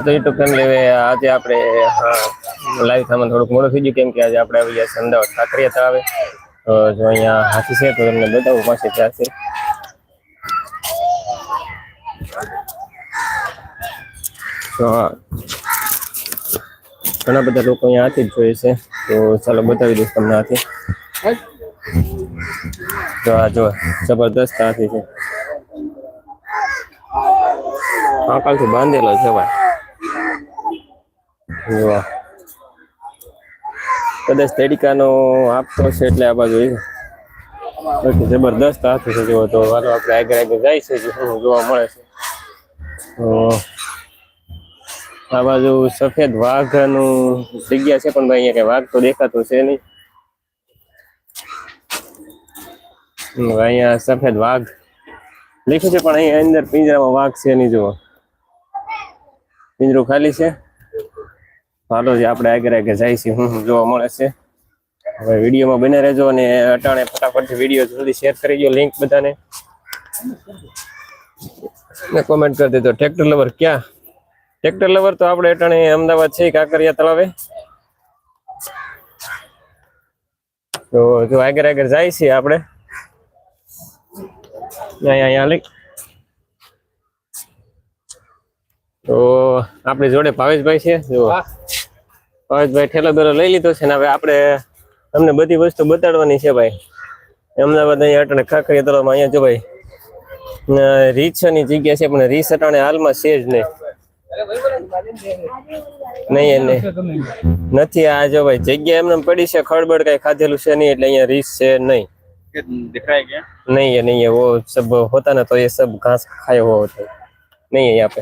આજે આપણે લાઈવ થવામાં થોડુંક મોડું થઈ ગયું, કેમ કે આજે આપણે આવી ગયા છે અમદાવાદ તો જો અહીંયા હાથી છે, તો તમને બતાવું પાસે ત્યાં તો ઘણા બધા લોકો અહીંયા હાથી જ જોઈએ છે. તો ચાલો બતાવી દઈશ તમને હાથી. તો આ જો જબરદસ્ત હાથી છે. આકાલથી બાંધેલો છે ભાઈ આ. કદાચ તડીકાનો આપતો છે એટલે આ બાજુ. જબરદસ્ત હાથ છે જેવો તો વાલો આપણે આગળ આગળ જાય છે જોવા મળે છે તો આ બાજુ સફેદ વાઘનું જગ્યા છે, પણ ભાઈ અહીંયા કઈ વાઘ તો દેખાતો છે નહીં અહીંયા સફેદ વાઘ લખ્યું છે, પણ અહીંયા અંદર પિંજરામાં વાઘ છે નહીં, જુઓ પિંજરું ખાલી છે હાલો જે, આપણે આગળ આગળ જાય હું જોવા મળે છે. હવે વિડીયોમાં બને રહેજો અને અટાણે ફટાફટ વીડિયો જલ્દી શેર કરી દો લિંક બધાને. ને કોમેન્ટ કરી દેજો ટ્રેક્ટર લવર ક્યાં? ટ્રેક્ટર લવર તો આપણે અટાણે અમદાવાદ છે, કાંકરિયા તળાવે. તો જો આગળ આગળ જાય છે આપણે. અહીંયા અહીંયા લઈ. તો આપણી જોડે ભાવેશભાઈ છે જો ભાવેશભાઈ ઠેલો બેલો લઈ લીધો છે ને હવે આપણે તમને બધી વસ્તુ બતાડવાની છે ભાઈ અમદાવાદ અહીંયા અટાણે ખાખરી તળાવમાં અહીંયા જો ભાઈ ને રીછની જગ્યા છે પણ રીસ અટાણે હાલમાં છે જ નહીં નહીં એ નહીં નથી આ જો ભાઈ જગ્યા એમને પડી છે ખળબળ કઈ ખાધેલું છે નહીં એટલે અહીંયા રીસ છે નહીં दिखाया गया नहीं है नहीं है वो सब होता ना तो ये सब घास खाए हुआ होता है नहीं है यहाँ पे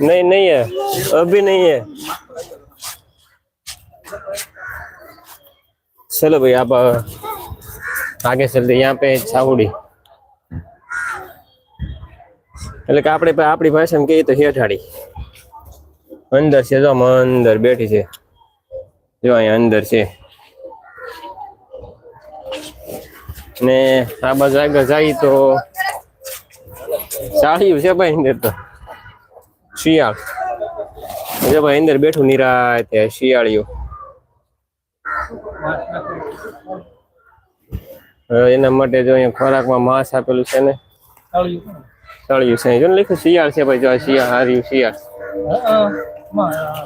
नहीं नहीं है अभी नहीं है चलो भाई आप अ, आगे चलते यहाँ पे छावड़ी એટલે કે આપણે પા- આપણી ભાષામાં કહીએ તો હેઠાડી અંદર છે જો આમાં અંદર બેઠી છે જો અહીંયા અંદર છે ને આ બાજુ આગળ જાય તો સાળિયું છે ભાઈ અંદર તો. શિયાળ. જો ભાઈ અંદર બેઠું નિરાતે શિયાળિયું હવે એના માટે જો અહીંયા ખોરાકમાં માંસ આપેલું છે ને. તળિયું છે. જો લખ્યું શિયાળ છે ભાઈ, જો શિયાળ હાર્યું શિયાળ.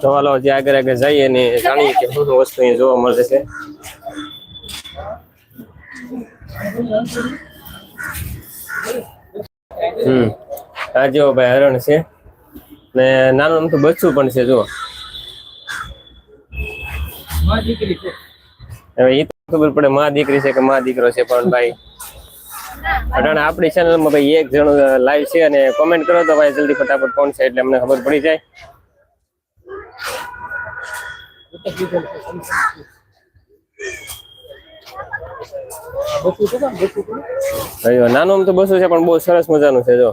હાલો જે આગળ આગળ જઈએ ને જાણીએ કે શું વસ્તુ અહીંયા જોવા મળે છે. હમ. આ જો ભાઈ હરણ છે. ને નાનું આમ તો બચ્ચું પણ છે જો હવે એ તો ખબર પડે માં દીકરી છે કે માં દીકરો છે પણ ભાઈ અટાણે આપણી ચેનલમાં ભાઈ એક જણ લાઈવ છે અને કોમેન્ટ કરો તો ભાઈ જલ્દી ફટાફટ કોણ છે એટલે અમને ખબર પડી જાય. નાનું તો બસો છે, પણ બહુ સરસ મજાનું છે, જો.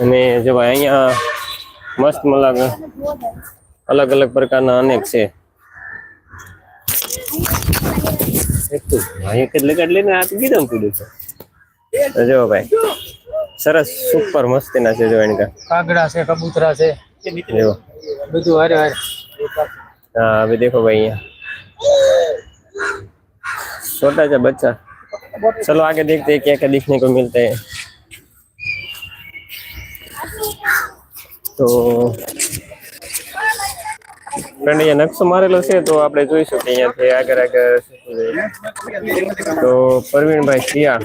અને જો ભાઈ, અહીંયા મસ્ત મલાગ, અલગ અલગ પ્રકારના અનેક છે. અહીંયા કેટલે કેટલે ને કીધું છે. જો ભાઈ, સરસ સુપર મસ્તીના છે, કબૂતરા છે. બધું હારે હારે हाँ अभी देखो भाई यहाँ छोटा सा बच्चा चलो आगे देखते हैं क्या क्या दिखने को मिलता है તો ફ્રેન્ડ અહીંયા નકશો મારેલો છે તો આપણે જોઈશું કે અહીંયાથી આગળ આગળ શું શું છે. તો પરવીનભાઈ શિયાળ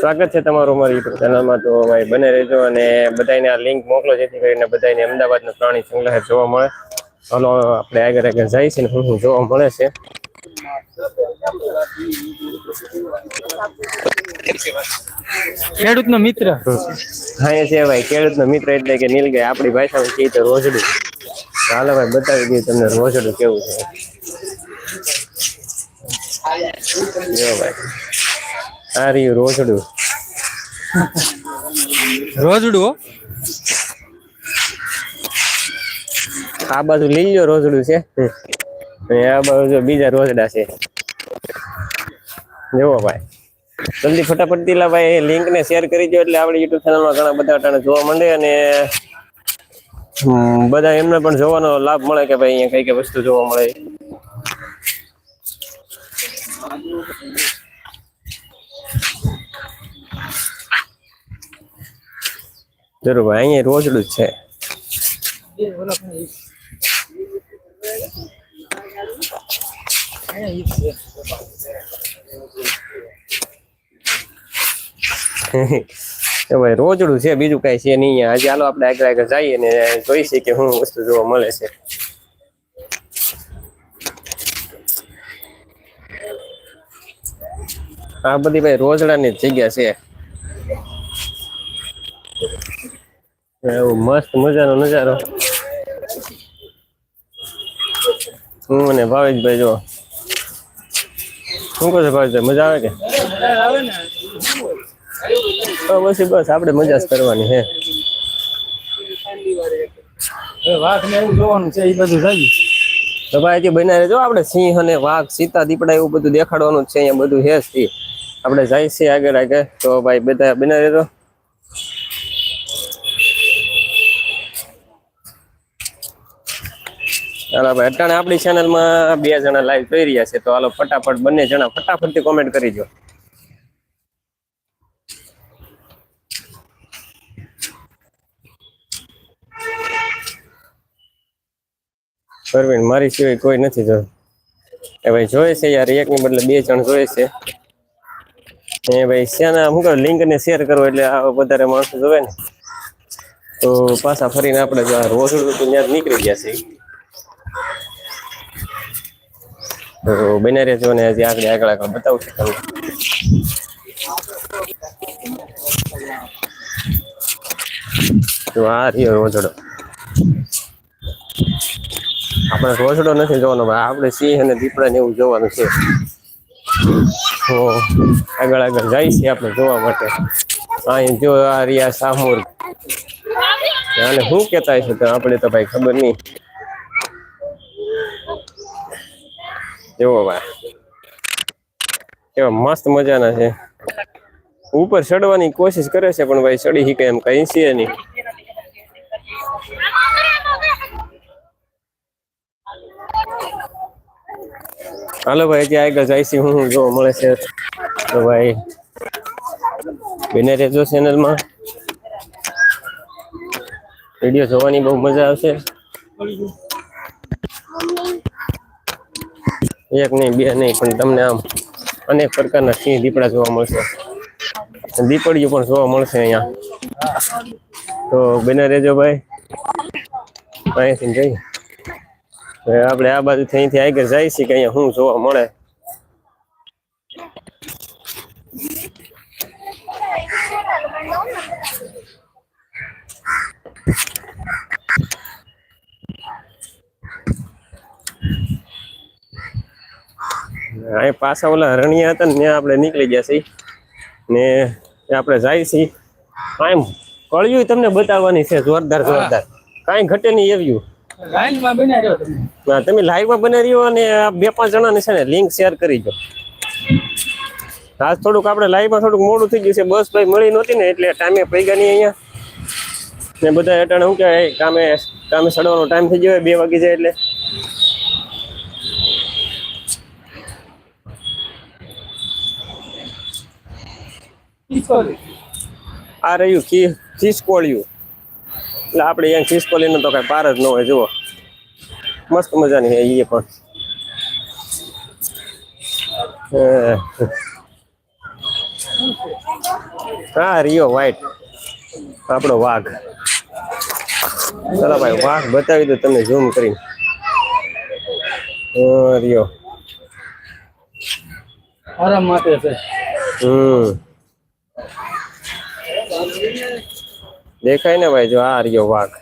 સ્વાગત છે તમારું અમારી યુટ્યુબ ચેનલમાં તો ભાઈ બને રહેજો અને બધાને આ લિંક મોકલો જેથી કરીને બધાને અમદાવાદનું પ્રાણી સંગ્રહાલય જોવા મળે. હલો આપણે આગળ આગળ જાય છે ને શું જોવા મળે છે. મિત્ર. હા એ છે ભાઈ ખેડૂતનો મિત્ર એટલે કે નીલગાય. આપણી ભાષામાં કહીએ તો રોજડું. હાલો ભાઈ બતાવી દઈએ તમને રોજડું કેવું છે. જો ભાઈ. આ રહ્યું રોજડું. રોજડું? આ બાજુ લીલો રોજડું છે. અને આ બાજુ બીજા રોજડા છે. જુઓ ભાઈ. જલ્દી ફટાફટ દિલા ભાઈ લિંક ને શેર કરી દો એટલે આપણે યુટ્યુબ ચેનલમાં ઘણા બધા અટાણે જોવા મળે અને બધા એમને પણ જોવાનો લાભ મળે કે ભાઈ અહીંયા કઈ કઈ વસ્તુ જોવા મળે. જરૂર ભાઈ, અહીંયા રોજડું જ છે. ભાઈ, રોજડું છે, બીજું કઈ છે નહીં. આજે હાલો આપણે આગળ આગળ જઈએ ને જોઈશે કે શું વસ્તુ જોવા મળે છે. આ બધી ભાઈ રોજડાની જગ્યા છે. એવું મસ્ત મજાનો નજારો. હું અને ભાવેશભાઈ જો. શું કહો છો ભાવેશભાઈ મજા આવે કે? બસ બસ આપણે મજા જ કરવાની હે. વાઘ ને એવું જોવાનું છે એ બધું થઈ તો ભાઈ બનાવી જો આપણે સિંહ અને વાઘ સીતા દીપડા એવું બધું દેખાડવાનું છે અહીંયા બધું હે જ તે. આપણે જાય છે આગળ આગળ. તો ભાઈ બધા બનાવી દો હાલો ભાઈ અટાણે આપણી ચેનલમાં બે જણા લાઈવ જોઈ રહ્યા છે, તો હાલો ફટાફટ બંને જણા ફટાફટથી કોમેન્ટ કરી દો. પરવીન, મારી સિવાય કોઈ નથી જોયું. એ ભાઈ જોયે છે યાર એક ની બદલે બે જણ જોયે છે. એ ભાઈ શ્યાના શું લિંક ને શેર કરો એટલે આ વધારે માણસો જોવે ને. તો પાછા ફરીને આપણે જો તો ત્યાં જ નીકળી ગયા છે. તો બને રહેજો ને હજી આગળ આગળ આગળ બતાવું છું તમને. આ રહ્યો રોજડો. આપણે રોજડો નથી જોવાનો ભાઈ આપણે સિંહ અને દીપડા ને એવું જોવાનું છે. તો આગળ આગળ જાય છે આપણે જોવા માટે. અહીં જો આ રહ્યા સામુર. અને શું કહેતા છે આપણે તો ભાઈ ખબર નહીં. જોવો ભાઈ કેવા મસ્ત મજાના છે. ઉપર ચડવાની કોશિશ કરે છે, પણ ભાઈ ચડી શીખે એમ કઈ છે નહીં. હાલો ભાઈ ત્યાં આગળ છે, હું જોવા મળે છે. તો ભાઈ બને રહેજો ચેનલમાં વીડિયો જોવાની બહુ મજા આવશે. એક નહીં, બે નહીં, પણ તમને આમ અનેક પ્રકારના સિંહ દીપડા જોવા મળશે. દીપડીઓ પણ જોવા મળશે અહીંયા. તો બને રેજો ભાઈ. અહીંયાથી જઈ. આપણે આ બાજુ અહીંથી આગળ જાય છે કે અહીંયા શું જોવા મળે. અહીં પાછા ઓલા રણિયા હતા ને ત્યાં આપણે નીકળી ગયા છીએ. ને આપણે જાય છીએ. આમ કળિયું તમને બતાવવાની છે જોરદાર જોરદાર. કાંઈ ઘટે નહીં તમે? હા, તમે લાઈવમાં બને રહ્યો અને બે પાંચ જણાને છે ને લિંક શેર કરી દો. આજ થોડુંક આપણે લાઈવમાં થોડુંક મોડું થઈ ગયું છે બસ ભાઈ મળી નહોતી ને એટલે ટાઈમે પૈગા નહીં અહીંયા. ને બધા અટાણે શું કહેવાય કામે કામે ચડવાનો ટાઈમ થઈ ગયો બે વાગી જાય એટલે. આ રહ્યું ખી ખીસકોળિયું. એટલે આપણે અહીંયા ખીસકોળીનો તો કઈ પાર જ ન હોય જુઓ. મસ્ત મજાની છે એ પણ. હા. રિયો વ્હાઈટ આપણો વાઘ. ચલો ભાઈ વાઘ બતાવી દો તમને ઝૂમ કરીને. રિયો આરામ માટે છે. હમ. દેખાય ને ભાઈ જો આ રહ્યો વાઘ.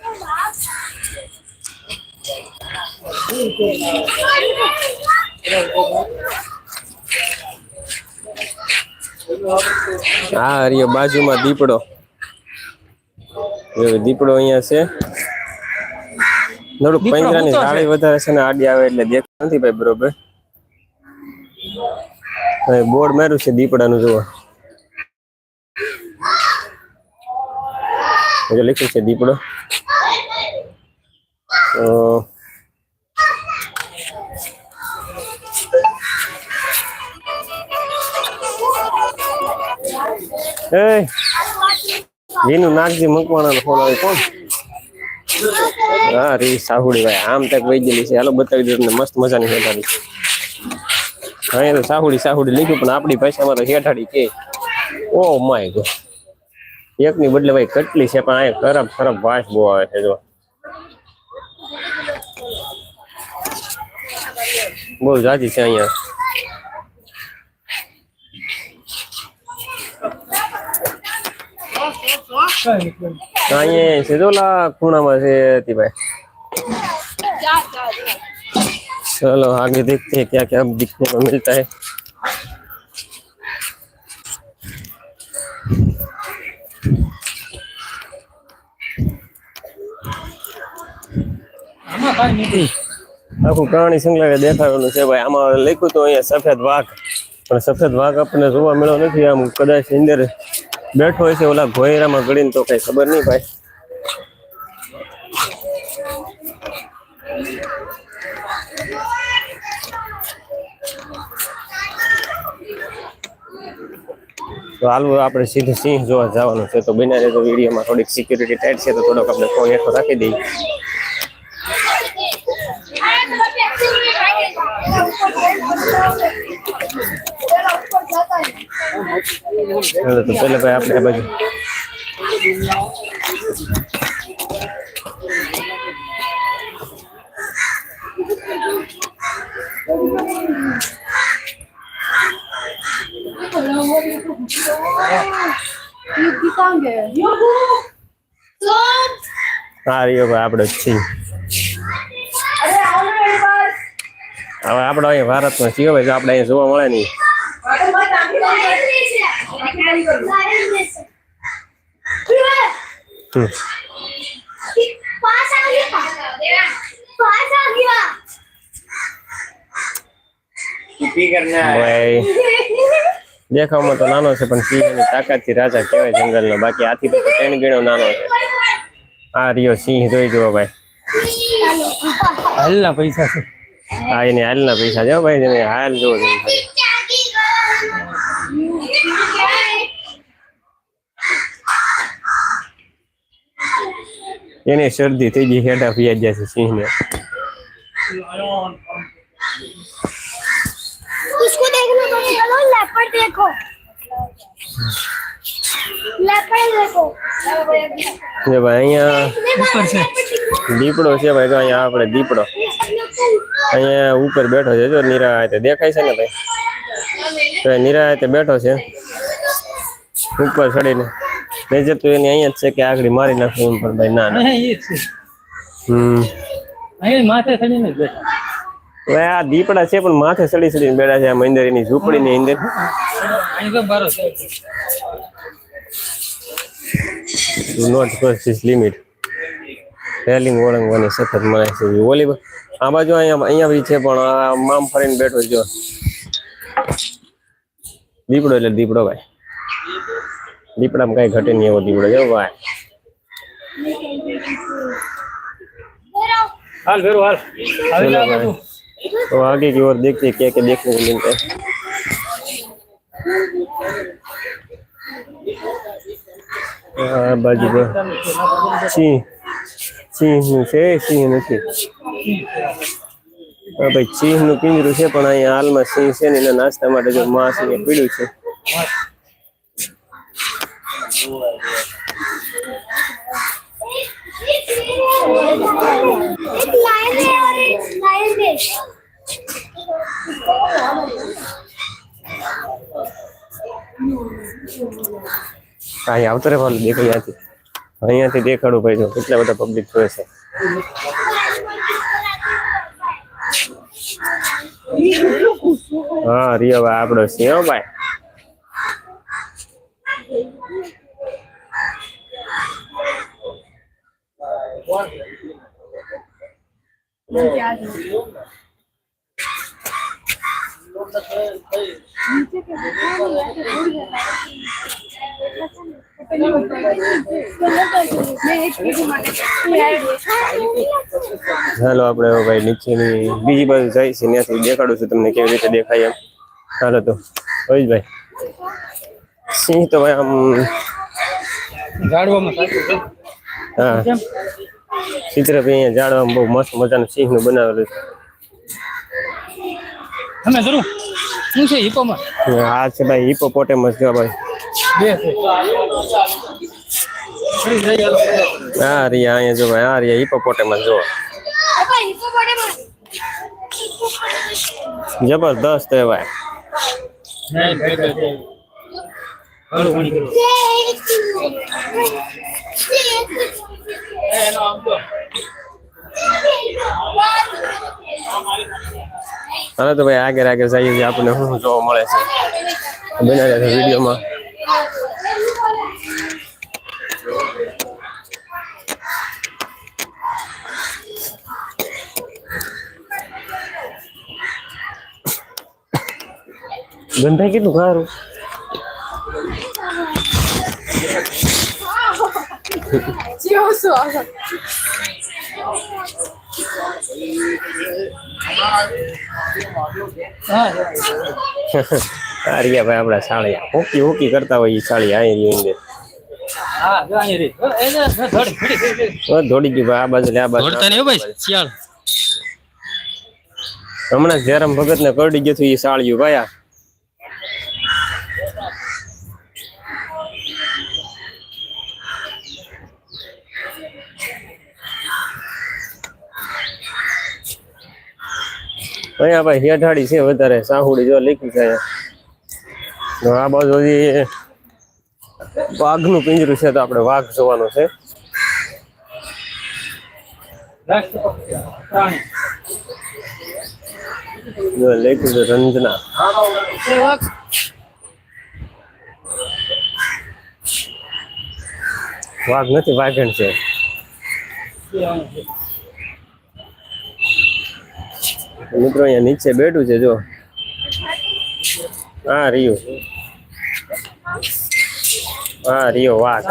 આ રહ્યો બાજુમાં દીપડો. દીપડો અહીંયા છે. થોડુંક દીપડો પંજરાની જાળી વધારે છે ને આડી આવે એટલે દેખતું નથી ભાઈ બરોબર. બોર્ડ માર્યું છે દીપડાનું જુઓ. એટલે લખ્યું છે દીપડો. તો એનું નાગજી મકવાણા ફોન આવે કોણ? હા, રી સાહુડી ભાઈ આમ તક વહી ગયેલી છે. હાલો બતાવી દઉં તમને. મસ્ત મજાની હેઠાડી. હા, એ તો સાહુડી સાહુડી લીધું, પણ આપણી ભાષામાં તો હેઠાડી કે. Oh my God. એક એકની બદલે ભાઈ કેટલી છે, પણ અહીંયા કરપ ખરપ વાસ બહુ આવે છે, જો. બહુ જાજી છે અહીંયા. અહીંયા સિધોલા ખૂણામાં છે ભાઈ. ચલો આગે દેખતે ક્યાં ક્યાં દિખને મિલતા હૈ આખું પ્રાણી સંગ્રહાલય દેખાડવાનું છે ભાઈ. આમાં લખ્યું તો અહીંયા સફેદ વાઘ. પણ સફેદ વાઘ આપણને જોવા મળ્યો નથી. આમ કદાચ અંદર બેઠો હોય છે ઓલા ઘોયરામાં ગળીને તો કઈ ખબર નહીં ભાઈ. તો હાલવું આપણે સીધું સિંહ જોવા જવાનું છે. તો બના તો વિડીયોમાં થોડીક સિક્યુરિટી ટાઈટ છે તો થોડોક આપણે ફોન હેઠો રાખી દઈએ. ચાલો તો પહેલા ભાઈ આપણે આ બાજુ Yugitanga. Yugu. Son. હા રહ્યો ભાઈ જ છીએ હવે આપણે અહીંયા ભારતમાં છીએ ભાઈ આપણે અહીંયા જોવા મળે નહીં દેખાવમાં તો નાનો છે પણ સિંહ એની તાકાત થી રાજા કહેવાય જંગલ નો બાકી આથી તો ત્રણ ગણો નાનો છે આ રહ્યો સિંહ જોઈ જુઓ ભાઈ હલ્લા પૈસા છે આ એની હાલના પૈસા જો ભાઈ એને હાલ જોવો જોઈએ ખાલી. એને શરદી થઈ ગઈ હેઠા ફિયા ગયા છે સિંહને उसको देखना तो चलो लेपर्ड देखो लेपर्ड देखो જે ભાઈ અહીંયા ઉપર છે દીપડો છે ભાઈ તો અહીંયા આપણે દીપડો અહીંયા ઉપર બેઠો છે જો નિરાયતે દેખાય છે ને ભાઈ? તો નિરાયતે બેઠો છે. ઉપર ચડીને. નજર તો એની અહીંયા જ છે કે આગળ મારી નાખું એમ પણ ભાઈ ના ના. માથે ચડીને બેઠા. આ દીપડા છે પણ માથે ચડી ચડીને બેઠા છે આ મંદિર એની ઝૂંપડી ની અંદર નોટ ક્રોસ લિમિટ રેલિંગ ઓળંગવાની સખત મનાય છે બા- આ બાજુ અહીંયા અહીંયા બી છે પણ આ મામ ફરીને બેઠો જો દીપડો એટલે દીપડો ભાઈ દીપડામાં કઈ ઘટે નહીં એવો દીપડો જો ભાઈ હાલ ભેરું હાલ चलो હવે भाई तो आगे की ओर देखते हैं क्या क्या देखने को मिलता है આ બાજુ પર સિંહનું છે સિંહ નથી. હા, ભાઈ સિંહનું પિંજરું છે, પણ અહીંયા હાલમાં સિંહ છે ને એના નાસ્તા માટે જો માંસ ને પીડ્યું છે. અહીંયા આવતો રે ભાઈ, દેખાઈ ત્યાંથી અહીંયાથી દેખાડું ભાઈ કેટલા બધા પબ્લિક જોવે છે. હા, રિયો ભાઈ આપણો સિંહ હો ભાઈ. ચાલો આપણે ભાઈ નીચેની બીજી બાજુ જાય છે ત્યાંથી દેખાડું છું તમને કેવી રીતે દેખાય એમ. ચાલો તો ભાઈ સિંહ તો ભાઈ આમ? ઝાડવામાં હા. ચિત્ર ભાઈ અહીંયા જાડવામાં બહુ મસ્ત મજાનું સિંહનું બનાવેલું તમે જરૂર. શું છે હિપોમાં છે આ છે ભાઈ હિપોપોટેમસ જો ભાઈ. આ રહ્યા અહીંયા જો ભાઈ, આ રહ્યા હિપોપોટેમસ જો જબરદસ્ત હે ભાઈ. આમ તો. ભાઈ આગળ આગળ જઈએ, આપણને શું શું જોવા મળે છે? બનાવ્યા છે વિડીયોમાં. ગંધાઈ કેટલું સારું હા આ રહ્યા ભાઈ આપડા સાળિયા હોકી હોકી કરતા હોય એ સાળિયા અહીં અહીંયા અંદર ધડ, ગયું ભાઈ આ બાજુ આ બાજુ હમણાં જયરામ ભગત ને કરડી ગયું હતું એ સાળિયું ભાઈ અહીંયા ભાઈ હેઠાડી છે વધારે, સાહુડી જો લીકી છે. આ બાજુ હજી વાઘનું પિંજરું છે તો આપણે વાઘ જોવાનું છે. લખ્યું છે રંજના. વાઘ નથી વાઘણ છે એ અહીંયા છે. મિત્રો અહીંયા નીચે બેઠું છે જો. હા રિયો. હા રિયો વાઘ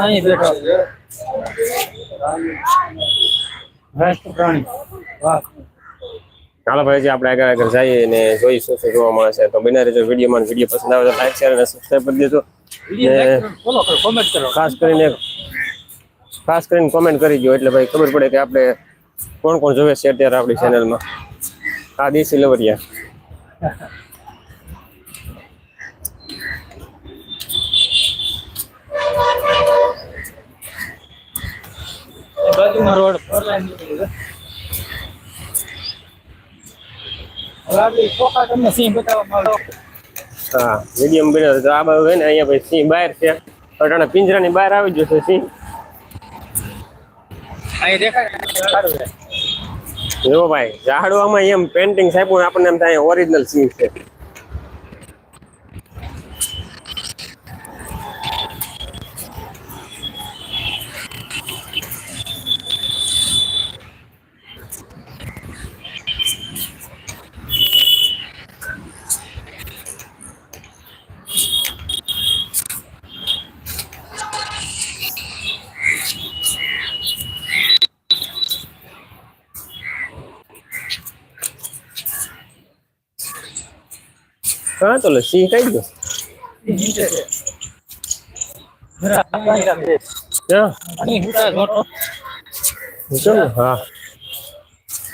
ચાલો ભાઈ જે આપણે આગળ આગળ જઈએ ને જોઈ શું શું જોવા મળે છે. તો બિના રહેજો વિડીયોમાં. વીડિયો પસંદ આવે તો લાઈક શેર અને સબસ્ક્રાઈબ કરી દેજો. ખાસ કરીને ખાસ કરીને કોમેન્ટ કરી દો એટલે ભાઈ ખબર પડે કે આપણે કોણ કોણ જોવે છે અત્યારે આપણી ચેનલમાં આ દેશી લવરિયા બાજુમાં રોડ તમને સિંહ બતાવવામાં હા મીડિયમ બન્યો તો આ બાજુ હોય ને અહીંયા ભાઈ સિંહ બહાર છે. અટાણે પિંજરાની બહાર આવી જશે સિંહ. અહીં દેખાય સારું છે. જો ભાઈ. ઝાડવામાં એમ પેન્ટિંગ સાહેબ આપણને એમ થાય ઓરિજિનલ સીન છે. હા તો લે સિંહ કઈ ગયો નીચે છે જરા અહીં રાખજે. ક્યાં અહીં ઉતાર મોટો. જો ને, હા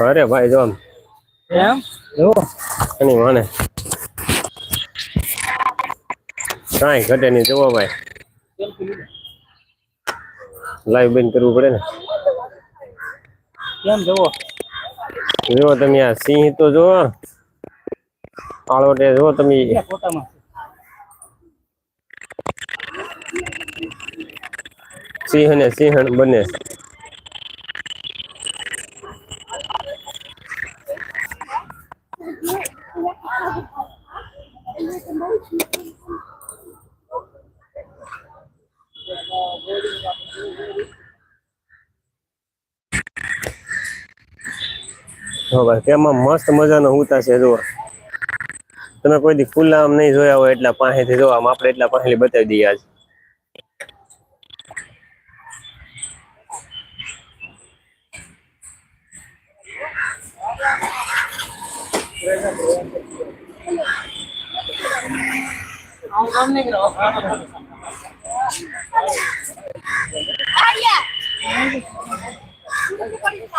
અરે ભાઈ જો આમ એમ જુઓ એની માને કાંઈ ઘટે નહીં જોવો ભાઈ લાઈવ બંધ કરવું પડે ને કેમ જુઓ જો તમે આ સિંહ તો જો આળોટે જો તમે સિંહ અને સિંહણ બને. તેમાં મસ્ત મજાનો ઉતા છે જો તમે કોઈ દી ખુલ્લા આમ નહીં જોયા હોય એટલા પાસેથી જો આમ આપણે એટલા પાસેથી બતાવી દઈએ આજે.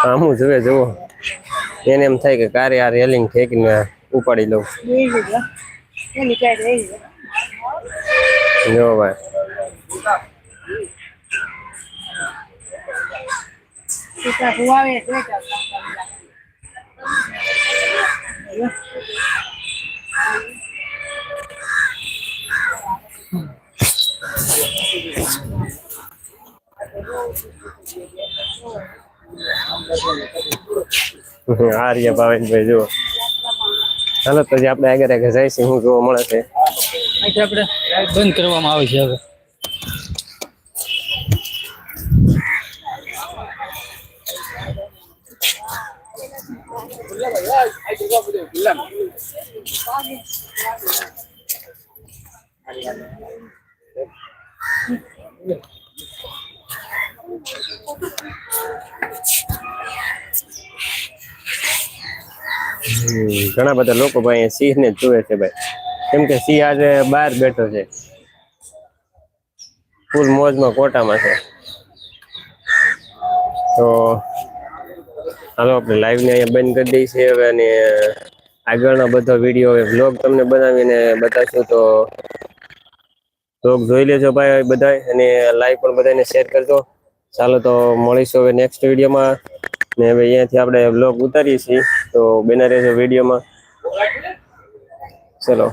આમ જોવે જુઓ. એને એમ થાય કે કારે આ રેલિંગ ઠેકીને ઉપાડી લઉં. જો ભાઈ. આ રહ્યા ભાવેશભાઈ જુઓ. ચાલો તો જે આપણે આગળ આગળ જાય છે શું જોવા મળે છે? આપડે બંધ કરવામાં આવે છે હવે. ઘણા બધા લોકો ભાઈ સિંહ ને જોવે છે ભાઈ. કેમ કે સિંહ આજે બહાર બેઠો છે. ફૂલ મોજમાં કોટામાં છે. તો હાલો, આપણે લાઈવ ને અહીંયા બંધ કરી દઈએ છીએ. હવે અને આગળનો બધો વીડિયો હવે વ્લોગ તમને બનાવીને બતાવશું. તો બ્લોગ જોઈ લેજો ભાઈ બધા અને લાઈવ પણ બધાને શેર કરજો. ચાલો, તો મળીશું હવે નેક્સ્ટ વિડીયોમાં ને હવે અહીંયાથી આપણે વ્લોગ ઉતારીએ છીએ. તો બના રહેજો વિડીયોમાં. ચલો.